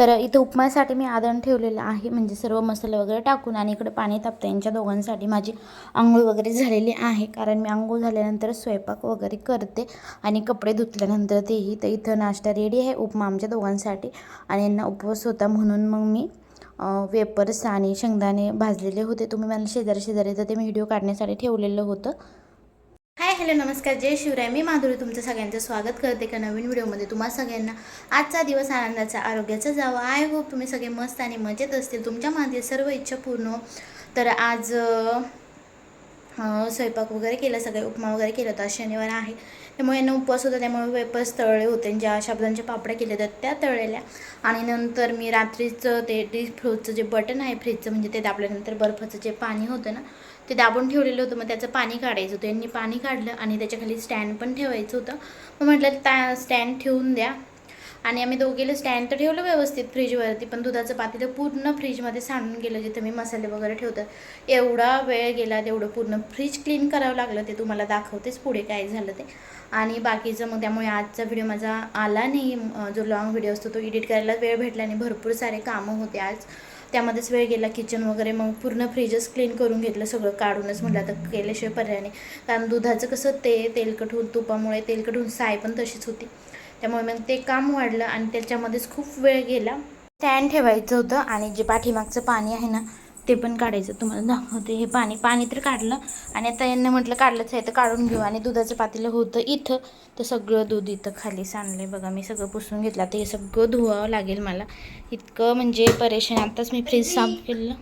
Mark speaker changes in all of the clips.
Speaker 1: तर इथं उपमासाठी मी आदण ठेवलेलं आहे. म्हणजे सर्व मसाले वगैरे टाकून आणि इकडे पाणी तापतं यांच्या दोघांसाठी माझी आंघोळ वगैरे झालेली आहे. कारण मी आंघोळ झाल्यानंतर स्वयंपाक वगैरे करते आणि कपडे धुतल्यानंतर तेही. तर इथं नाश्ता रेडी आहे. उपमा आमच्या दोघांसाठी आणि यांना उपवास होता म्हणून मग मी वेपर्स आणि शेंगदाणे भाजलेले होते. तुम्ही मला शेजारी शेजारी तर ते व्हिडिओ काढण्यासाठी ठेवलेलं होतं. हॅलो नमस्कार. जय शिवराय. मी माधुरी तुमचं सगळ्यांचं स्वागत करते का नवीन व्हिडिओमध्ये. तुम्हा सगळ्यांना आजचा दिवस आनंदाचा आरोग्याचा जावा. आय होप तुम्ही सगळे मस्त आणि मजेत असतील. तुमच्या मागे सर्व इच्छा पूर्ण हो. तर आज स्वयंपाक वगैरे केला सगळे उपमा वगैरे केला होता. शनिवार आहे. त्यामुळे यांना उपवास होता त्यामुळे वेपर्स तळले होते. ज्या शाबुदांच्या पापड्या केल्या होत्या त्या तळलेल्या. आणि नंतर मी रात्रीचं ते डीप फ्रोजचं जे बटन आहे फ्रीजचं म्हणजे ते दाबल्यानंतर बर्फाचं जे पाणी होतं ना ते दाबून ठेवलेलं होतं मग त्याचं पाणी काढायचं होतं. यांनी पाणी काढलं आणि त्याच्याखाली स्टँड पण ठेवायचं होतं. मग म्हटलं त्या स्टँड ठेवून द्या. आणि आम्ही दोघेला स्टँड तर ठेवलं व्यवस्थित फ्रीजवरती पण दुधाचं पातेलं पूर्ण फ्रीजमध्ये सांडून गेलं जिथं मी मसाले वगैरे ठेवतात एवढा वेळ गेला तेवढं पूर्ण फ्रीज क्लीन करावं लागलं ते तुम्हाला दाखवतेच पुढे काय झालं ते. आणि बाकीचं मग त्यामुळे आजचा व्हिडिओ माझा आला नाही. जो लॉंग व्हिडिओ असतो तो एडिट करायला वेळ भेटला नाही. भरपूर सारे कामं होते आज. त्यामध्येच वेळ गेला किचन वगैरे मग पूर्ण फ्रीजच क्लीन करून घेतलं सगळं काढूनच म्हटलं आता केल्याशिवाय पर्याय नाही. कारण दुधाचं कसं ते तेलकट होऊन तुपामुळे तेलकट होऊन साय पण तशीच होती. त्यामुळे मग ते काम वाढलं आणि त्याच्यामध्येच खूप वेळ गेला. स्टँड ठेवायचं होतं आणि जे पाठीमागचं पाणी आहे ना ते पण काढायचं. तुम्हाला दाखवते. हे पाणी पाणी तर काढलं. आणि आता यांना म्हटलं काढलंच आहे तर काढून घेऊ. आणि दुधाचं पातेलं होतं इथं. तर सगळं दूध इथं खाली सांडलं बघा मी सगळं पुसून घेतलं. आता हे सगळं धुवावं लागेल मला. इतकं म्हणजे परेशान. आताच मी फ्रीज साफ केलं.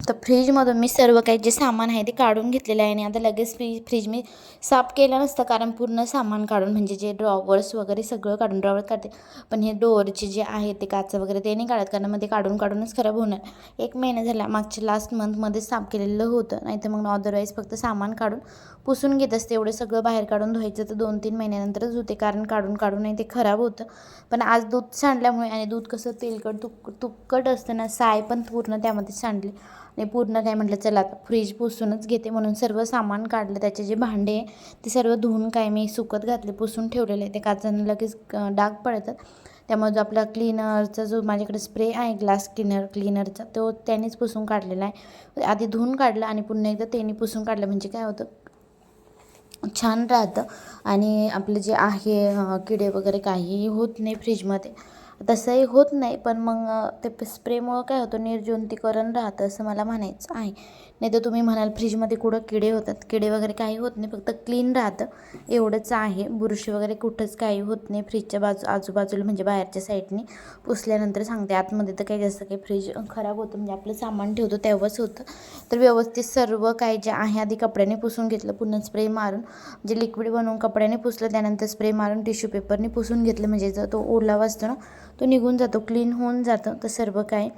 Speaker 1: तर फ्रीजमधून मी सर्व काही जे सामान आहे ते काढून घेतलेलं आहे आणि आता लगेच फ्रीज फ्रीज मी साफ केलं नसतं कारण पूर्ण सामान काढून म्हणजे जे ड्रॉवर्स वगैरे सगळं काढून ड्रॉवर काढते. पण हे डोअरचे जे आहे ते काचं वगैरे ते नाही काढत कारण मग ते काढून काढूनच खराब होणार. एक महिना झाला मागच्या लास्ट मंथमध्ये साफ केलेलं होतं नाही तर मग अदरवाईज फक्त सामान काढून पुसून घेत असते. एवढं सगळं बाहेर काढून धुवायचं तर दोन तीन महिन्यानंतरच होते कारण काढून काढून नाही ते खराब होतं. पण आज दूध सांडल्यामुळे आणि दूध कसं तेलकट तुक तुपकट असतं ना साय पण पूर्ण त्यामध्ये सांडली. आणि पूर्ण काय म्हटलं चला आता फ्रीज पुसूनच घेते. म्हणून सर्व सामान काढलं. त्याचे जे भांडे आहे ते सर्व धुवून काय मी सुकत घातले पुसून ठेवलेले आहे ते काचांना लगेच डाग पडतात. त्यामुळे जो आपला क्लीनरचा जो माझ्याकडे स्प्रे आहे ग्लास क्लीनर क्लीनरचा तो त्यानेच पुसून काढलेला आहे. आधी धुवून काढलं आणि पुन्हा एकदा त्याने पुसून काढलं. म्हणजे काय होतं छान राहतं. आणि आपलं जे आहे किडे वगैरे काहीही होत नाही फ्रीजमध्ये. तसंही होत नाही पण मग ते स्प्रेमुळं काय होतं निर्जंतुकीकरण राहतं असं मला म्हणायचं आहे. नाही तर तुम्ही म्हणाल फ्रीजमध्ये कुठं किडे होतात. किडे वगैरे काही होत नाही. फक्त क्लीन राहतं. एवढंच आहे. बुरशी वगैरे कुठंच काही होत नाही. फ्रीजच्या बाजू आजूबाजूला म्हणजे बाहेरच्या साईडने पुसल्यानंतर सांगते. आतमध्ये तर काही जास्त काही फ्रीज खराब होतं. म्हणजे आपलं सामान ठेवतो तेव्हाच होतं. तर व्यवस्थित सर्व काही जे आहे आधी कपड्याने पुसून घेतलं. पुन्हा स्प्रे मारून जे लिक्विड बनवून कपड्याने पुसलं. त्यानंतर स्प्रे मारून टिश्यू पेपरने पुसून घेतलं. म्हणजे जर तो ओलावा असतो ना तो निघून जातो क्लीन होऊन जातं तर सर्व काय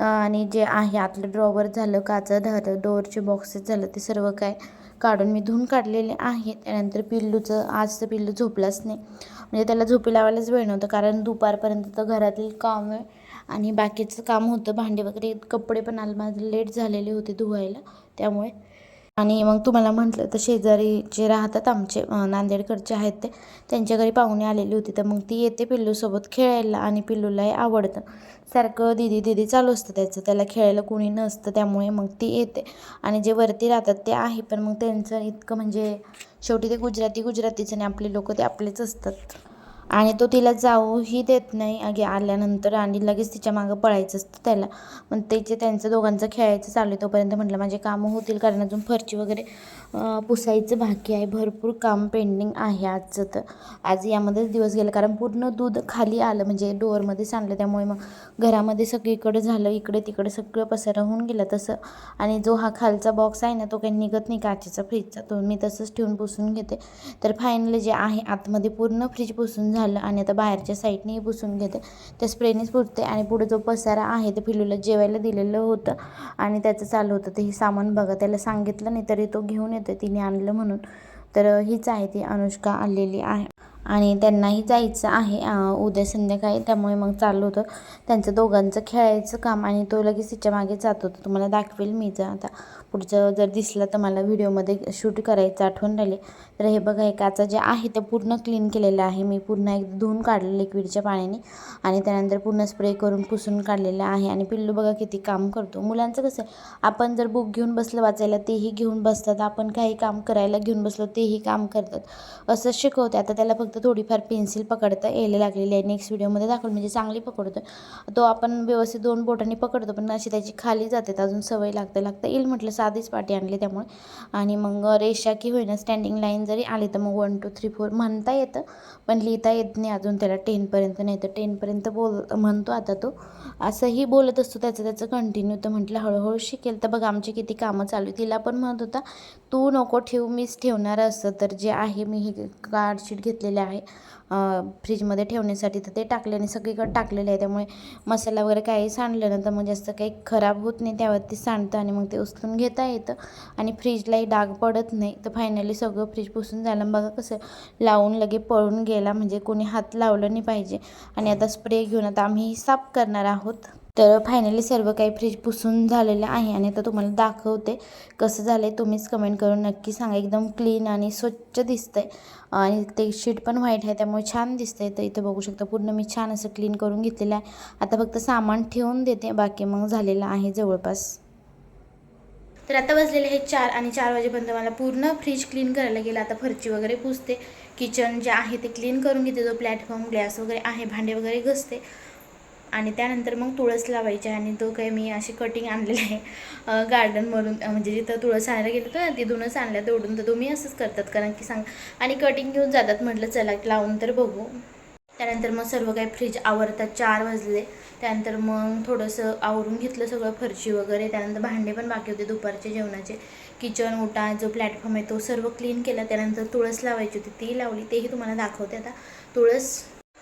Speaker 1: आणि जे आहे आतलं ड्रॉवर झालं काचं झालं डोअरचे बॉक्सेस झालं ते सर्व काय काढून मी धुवून काढलेले आहे. त्यानंतर पिल्लूचं आजचं पिल्लू झोपलाच नाही. म्हणजे त्याला झोपी लावायलाच वेळ नव्हतं कारण दुपारपर्यंत तर घरातील काम आहे. आणि बाकीचं काम होतं भांडे वगैरे कपडे पण आल माझे लेट झालेले होते धुवायला. त्यामुळे आणि मग तुम्हाला म्हटलं तर शेजारी जे राहतात आमचे नांदेडकडचे आहेत ते त्यांच्या घरी पाहुणे आलेली होती. तर मग ती येते पिल्लूसोबत खेळायला आणि पिल्लूलाही आवडतं. सारखं दिदी दिदी चालू असतं त्याचं. त्याला खेळायला कोणी नसतं त्यामुळे मग ती येते. आणि जे वरती राहतात ते आहे पण मग त्यांचं इतकं म्हणजे शेवटी ते गुजराती गुजरातीच आणि आपले लोक ते आपलेच असतात. आणि तो तिला जाऊही देत नाही. अगे आल्यानंतर आणि लगेच तिच्या मागं पळायचं असतं त्याला. मग त्याचे त्यांचं दोघांचं खेळायचं चालू आहे तोपर्यंत म्हटलं माझे कामं होतील कारण अजून फरची वगैरे पुसायचं बाकी आहे. भरपूर काम पेंडिंग आहे आजचं तर. आज यामध्येच दिवस गेला कारण पूर्ण दूध खाली आलं. म्हणजे डोअरमध्ये सांडलं. त्यामुळे मग घरामध्ये सगळीकडे झालं. इकडे तिकडे सगळं पसारा होऊन गेलं तसं. आणि जो हा खालचा बॉक्स आहे ना तो काही निघत नाही काचेचा फ्रीजचा तो मी तसंच ठेवून पुसून घेते. तर फायनली जे आहे आतमध्ये पूर्ण फ्रीज पुसून झालं आणि आता बाहेरच्या साईडनेही पुसून घेते. त्या स्प्रेनेच पुरते आणि पुढे जो पसारा आहे ते पिलूला जेवायला दिलेलं होतं आणि त्याचं चालू होतं. ते हे सामान बघा त्याला सांगितलं नाही तरी तो घेऊन येतो तिने आणलं म्हणून. तर हीच आहे ती अनुष्का आलेली आहे. आणि त्यांनाही जायचं आहे उद्या संध्याकाळी. त्यामुळे मग चाललं होतं. त्यांचं दोघांचं खेळायचं काम आणि तो लगेच तिच्यामागे जात होता. तुम्हाला दाखवेल मी जर आता पुढचं जर दिसलं तर मला व्हिडिओमध्ये शूट करायचं आठवण राहिली. तर हे बघा हे काचा जे आहे ते पूर्ण क्लीन केलेलं आहे. मी पूर्ण एक धुवून काढलं लिक्विडच्या पाण्याने आणि त्यानंतर पूर्ण स्प्रे करून पुसून काढलेलं आहे. आणि पिल्लू बघा किती काम करतो. मुलांचं कसं आहे आपण जर बुक घेऊन बसलं वाचायला तेही घेऊन बसतात. आपण काही काम करायला घेऊन बसलो तेही काम करतात. असं शिकवते आता त्याला फक्त थोडीफार पेन्सिल पकडता यायला लागलेली आहे. नेक्स्ट व्हिडिओमध्ये दाखवलं म्हणजे चांगली पकडतो तो आपण व्यवस्थित दोन बोटांनी पकडतो पण अशी त्याची खाली जाते अजून सवय लागते लागतं. येईल म्हटलं साधीच पाठी आणली त्यामुळे. आणि मग रेषा की होईना स्टँडिंग लाईन जरी आली तर मग वन टू थ्री फोर म्हणता येतं पण लिहिता येत नाही अजून त्याला टेनपर्यंत नाही तर टेनपर्यंत बोल म्हणतो आता तो. असंही बोलत असतो त्याचं त्याचं कंटिन्यू तर म्हटलं हळूहळू शिकेल. तर बघा आमची किती कामं चालू तिला पण म्हणत होता तू नको ठेवू मीच ठेवणार असं तर जे आहे मी हे कार्डशीट घेतलेले आहे. फ्रीजमध्ये ठेवण्यासाठी तर ते टाकले आणि सगळीकडे टाकलेले आहे. त्यामुळे मसाला वगैरे काही सांडलं ना तर मग जास्त काही खराब होत नाही. त्यावरती सांडतं आणि मग ते उचलून घेता येतं. आणि फ्रीजलाही डाग पडत नाही. तर फायनली सगळं फ्रीज पुसून झालं. बघा कसं लावून लगे पळून गेला. म्हणजे कोणी हात लावलं नाही पाहिजे. आणि आता स्प्रे घेऊन आता आम्ही साफ करणार आहोत. तर फायनली सर्व काही फ्रीज पुसून झालेलं आहे आणि आता तुम्हाला दाखवते कसं झालं आहे तुम्हीच कमेंट करून नक्की सांगा. एकदम क्लीन आणि स्वच्छ दिसतं आहे आणि ते शीट पण व्हाईट आहे त्यामुळे छान दिसतं आहे तर इथं बघू शकता पूर्ण मी छान असं क्लीन करून घेतलेलं आहे. आता फक्त सामान ठेवून देते. बाकी मग झालेलं आहे जवळपास. तर आता वाजलेले हे चार आणि चार वाजेपर्यंत मला पूर्ण फ्रीज क्लीन करायला गेलं. आता फरची वगैरे पुसते. किचन जे आहे ते क्लीन करून घेते. जो प्लॅटफॉर्म ग्लॅस वगैरे आहे भांडे वगैरे घसते. आणि त्यानंतर मग तुळस लावायची आणि तो काही मी अशी कटिंग आणलेली आहे. गार्डनमधून म्हणजे जिथं तुळस आणायला गेलं होतं ना तिथूनच आणल्या तोडून तर तुम्ही असंच करतात कारण की सांग आणि कटिंग घेऊन जातात म्हटलं चला लावून तर बघू. त्यानंतर मग सर्व काही फ्रीज आवरतात चार वाजले. त्यानंतर मग थोडंसं आवरून घेतलं सगळं फरशी वगैरे. त्यानंतर भांडे पण बाकी होते दुपारचे जेवणाचे. किचन ओटा जो प्लॅटफॉर्म आहे तो सर्व क्लीन केला. त्यानंतर तुळस लावायची होती ती लावली. तेही तुम्हाला दाखवते आता. तुळस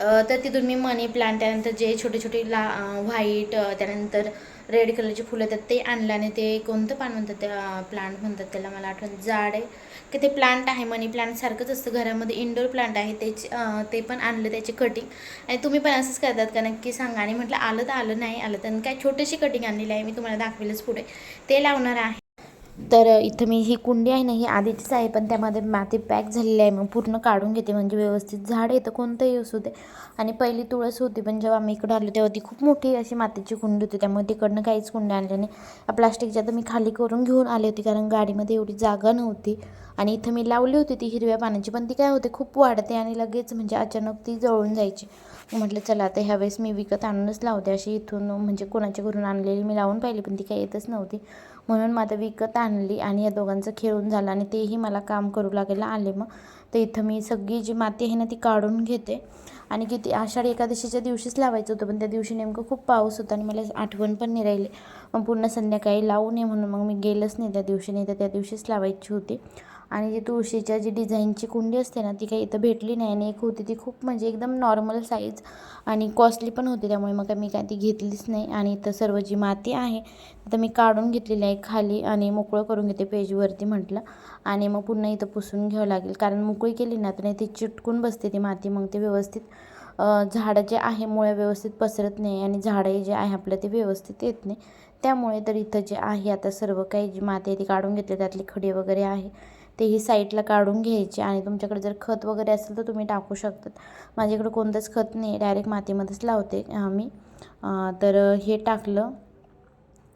Speaker 1: तर तिथून मी मनी प्लांट त्यानंतर जे छोटे छोटे ला व्हाईट त्यानंतर रेड कलरची फुलं येतात ते आणलं आणि ते कोणतं पान म्हणतात त्या प्लांट म्हणतात त्याला मला आठवण जाड आहे. की ते प्लांट आहे मनी प्लांट सारखंच असतं. घरामध्ये इंडोर प्लांट आहे त्याचे ते पण आणलं त्याची कटिंग आणि तुम्ही पण असंच करतात का? नक्की सांगा. आणि म्हटलं आलं तर आलं नाही आलं तर. काय छोटीशी कटिंग आणलेली आहे मी तुम्हाला दाखवेलच पुढे. ते लावणार आहे. तर इथं मी ही कुंडी आहे ना ही आधीचीच आहे पण त्यामध्ये माती पॅक झालेली आहे. मग पूर्ण काढून घेते म्हणजे व्यवस्थित झाड येतं कोणतंही असू दे. आणि पहिली तुळस होती पण जेव्हा मी इकडं आलो तेव्हा ती खूप मोठी अशी मातीची कुंडी होती. त्यामुळे तिकडनं काहीच कुंडी आणल्या नाही. प्लास्टिकच्या तर मी खाली करून घेऊन आली होती कारण गाडीमध्ये एवढी जागा नव्हती. आणि इथं मी लावली होती ती हिरव्या पाण्याची पण ती काय होते खूप वाढते आणि लगेच म्हणजे अचानक ती जळून जायची. म्हटलं चला आता ह्यावेळेस मी विकत आणूनच लावते. अशी इथून म्हणजे कोणाच्या घरून आणलेली मी लावून पाहिली पण ती काही येतच नव्हती. म्हणून माझं विकत आणली आणि या दोघांचं खेळून झालं आणि तेही मला काम करू लागायला आले मग. तर इथं मी सगळी जी माती आहे ना ती काढून घेते. आणि किती आषाढी एकादशीच्या दिवशीच लावायचं होतं पण त्या दिवशी नेमकं खूप पाऊस होता आणि मला आठवण पण नाही राहिली. मग पूर्ण संध्याकाळी लावू नये म्हणून मग मी गेलंच नाही त्या दिवशी नाही तर त्या दिवशीच लावायची होती. आणि जी तुळशीच्या जी डिझाईनची कुंडी असते ना ती काही इथं भेटली नाही आणि एक होती ती खूप म्हणजे एकदम नॉर्मल साईज आणि कॉस्टली पण होती त्यामुळे मग काय मी काय ती घेतलीच नाही. आणि इथं सर्व जी माती आहे तर मी काढून घेतलेली आहे खाली आणि मोकळं करून घेते पेजवरती म्हटलं. आणि मग पुन्हा इथं पुसून घ्यावं लागेल कारण मोकळी केली ना तर नाही ती चिटकून बसते ती माती मग ते व्यवस्थित झाडं जे आहे मुळे व्यवस्थित पसरत नाही आणि झाडं जे आहे आपलं ते व्यवस्थित येत नाही. त्यामुळे तर इथं जे आहे आता सर्व काही जी माती आहे ती काढून घेतली त्यातली खडी वगैरे आहे. तेही साईडला काढून घ्यायचे आणि तुमच्याकडे जर खत वगैरे असेल तर तुम्ही टाकू शकतात. माझ्याकडे कोणतंच खत नाही डायरेक्ट मातीमध्येच लावते आम्ही. तर हे टाकलं.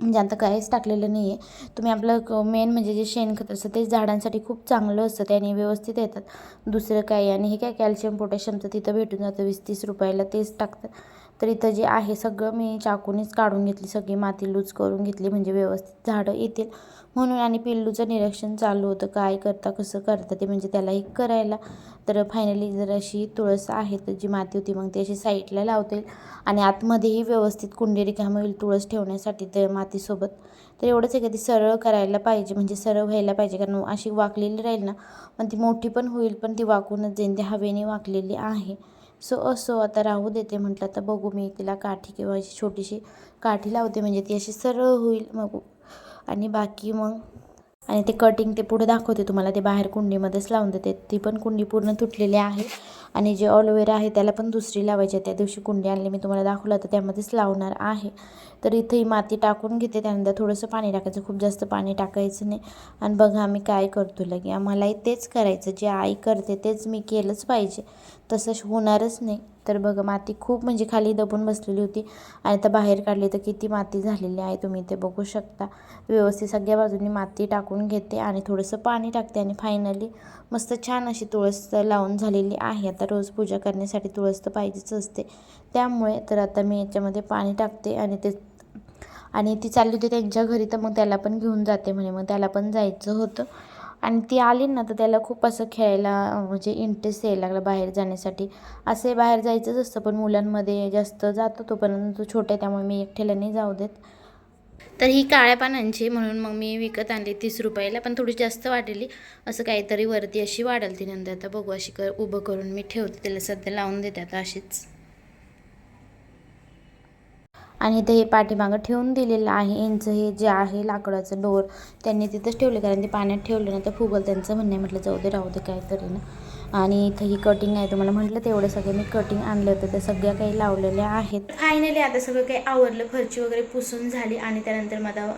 Speaker 1: म्हणजे आता काहीच टाकलेलं नाही आहे तुम्ही आपलं मेन म्हणजे जे शेणखत असतं ते झाडांसाठी खूप चांगलं असतं त्याने व्यवस्थित येतात. दुसरं काय आणि हे काय कॅल्शियम पोटॅशियमचं तिथं भेटून जातं वीस तीस रुपयाला तेच टाकतात. तर इथं जे आहे सगळं मी चाकूनीच काढून घेतली सगळी माती लूज करून घेतली म्हणजे व्यवस्थित झाडं येतील. म्हणून आणि पिल्लूचं निरीक्षण चालू होतं. काय करता कसं करता ते म्हणजे त्याला एक करायला. तर फायनली जर अशी तुळस आहे तर जी माती होती मग ती अशी साईडला लावतील. आणि आतमध्येही व्यवस्थित कुंडी रिकामी होईल तुळस ठेवण्यासाठी त्या मातीसोबत. तर एवढंच आहे का ती सरळ करायला पाहिजे म्हणजे सरळ व्हायला पाहिजे. कारण अशी वाकलेली राहील ना पण ती मोठी पण होईल पण ती वाकूनच जाईन. ती हवेने वाकलेली आहे. सो असो आता राहू देते म्हटलं. तर बघू मी तिला काठी किंवा अशी छोटीशी काठी लावते. म्हणजे ती अशी सरळ होईल. मग आणि बाकी मग आणि ते कटिंग ते पुढे दाखवते तुम्हाला ते बाहेर कुंडीमध्येच लावून देते. ती पण कुंडी पूर्ण तुटलेली आहे. आणि जे ऑलोवेरा आहे त्याला पण दुसरी लावायची आहे. त्या दिवशी कुंडी आणली मी तुम्हाला दाखवलं तर त्यामध्येच लावणार आहे. तर इथे ही माती टाकून घेते त्यानंतर थोडंसं पाणी टाकायचं खूप जास्त पाणी टाकायचं नाही. आणि बघा आम्ही काय करतो लगे. आम्हालाही तेच करायचं जे आई करते तेच मी केलंच पाहिजे. तसं होणारच नाही. तर बघा माती खूप म्हणजे खाली दबून बसलेली होती. आणि आता बाहेर काढली तर किती माती झालेली आहे तुम्ही ते बघू शकता. व्यवस्थित सगळ्या बाजूनी माती टाकून घेते आणि थोडंसं पाणी टाकते. आणि फायनली मस्त छान अशी तुळस लावून झालेली आहे. आता आता रोज पूजा करण्यासाठी तुळस तर पाहिजेच असते. त्यामुळे तर आता मी याच्यामध्ये पाणी टाकते आणि ते आणि ती चालली होती त्यांच्या घरी तर मग त्याला पण घेऊन जाते म्हणे. मग त्याला पण जायचं होतं. आणि ती आली ना तर त्याला खूप असं खेळायला म्हणजे इंटरेस्ट यायला लागला बाहेर जाण्यासाठी. असे बाहेर जायचंच असतं पण मुलांमध्ये जास्त जातो तो पण तो छोटा आहे त्यामुळे मी एकट्याला नाही जाऊ देत. तर ही काळ्या पानांची म्हणून मग मी विकत आणली तीस रुपयाला पण थोडी जास्त वाढली. असं काहीतरी वरती अशी वाढल ती नंतर आता बघू अशी कर उभं करून मी ठेवते त्याला सध्या लावून देते आता अशीच. आणि इथे हे पाठीमागं ठेवून दिलेलं आहे यांचं हे जे आहे लाकडाचं डोर त्यांनी तिथंच ठेवले कारण ते पाण्यात ठेवलं ना तर फुगल त्यांचं म्हणणं आहे म्हटलं जाऊ दे राहू दे काहीतरी ना. आणि इथं ही कटिंग आहे. तुम्हाला म्हटलं तेवढं सगळं मी कटिंग आणलं होतं. त्या सगळ्या काही लावलेल्या आहेत. फायनली आता सगळं काही आवरलं. फरची वगैरे पुसून झाली आणि त्यानंतर माझा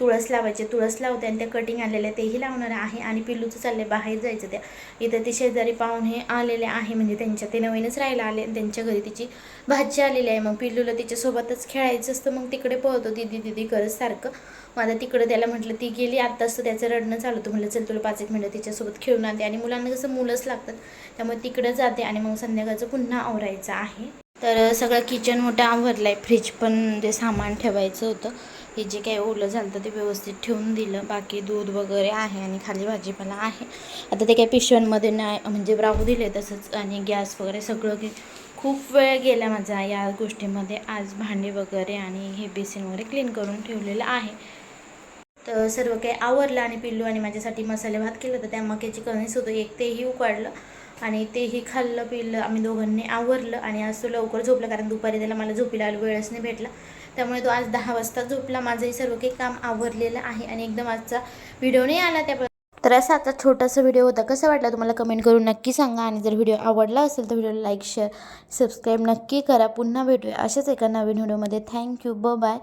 Speaker 1: तुळस लावायचे तुळस लावते आणि त्या कटिंग आलेले तेही लावणार आहे आणि पिल्लूचं चालले बाहेर जायचं त्या. इथं ते शेजारी पाहुणे आलेले आहे म्हणजे त्यांच्या ते नवीनच राहायला आले त्यांच्या घरी तिची भाजी आलेली आहे. मग पिल्लूला तिच्यासोबतच खेळायचं असतं मग तिकडे पळतो दिदी दिदी करत सारखं. मग आता तिकडे त्याला म्हटलं ती गेली आत्ताच तर त्याचं रडणं चालू होतं. म्हटलं चल तुला पाच एक मिनटं तिच्यासोबत खेळून आणते. आणि मुलांना कसं मुलंच लागतात त्यामुळे तिकडे जाते आणि मग संध्याकाळचं पुन्हा आवरायचं आहे. तर सगळं किचन मोठं आवरलं आहे फ्रीज पण जे सामान ठेवायचं होतं हे जे काही ओलं झालं ते व्यवस्थित ठेवून दिलं. बाकी दूध वगैरे आहे आणि खाली भाजीपाला आहे. आता ते काही पिशव्यांमध्ये नाही म्हणजे राहू दिले तसंच. आणि गॅस वगैरे सगळं की खूप वेळ गेला माझा या गोष्टीमध्ये. आज भांडे वगैरे आणि हे बेसिन वगैरे क्लीन करून ठेवलेलं आहे. तर सर्व काही आवरलं आणि पिल्लू आणि माझ्यासाठी मसाले भात केलं तर त्या मक्याची कणीस होतं एक तेही उकाडलं आणि तेही खाल्लं पिल्लं. आम्ही दोघांनी आवरलं आणि आज तो लवकर झोपलं कारण दुपारी त्याला मला झोपीला वेळच नाही भेटला. त्यामुळे तो आज दहा वाजता झोपला. माझंही सर्व काही काम आवरलेलं आहे आणि एकदम आजचा व्हिडिओ नाही आला त्या तर असा आता छोटासा व्हिडिओ होता. कसा वाटला तुम्हाला कमेंट करून नक्की सांगा आणि जर व्हिडिओ आवडला असेल तर व्हिडिओला लाईक शेअर सबस्क्राईब नक्की करा. पुन्हा भेटूया अशाच एका नवीन व्हिडिओमध्ये. थँक्यू. ब बाय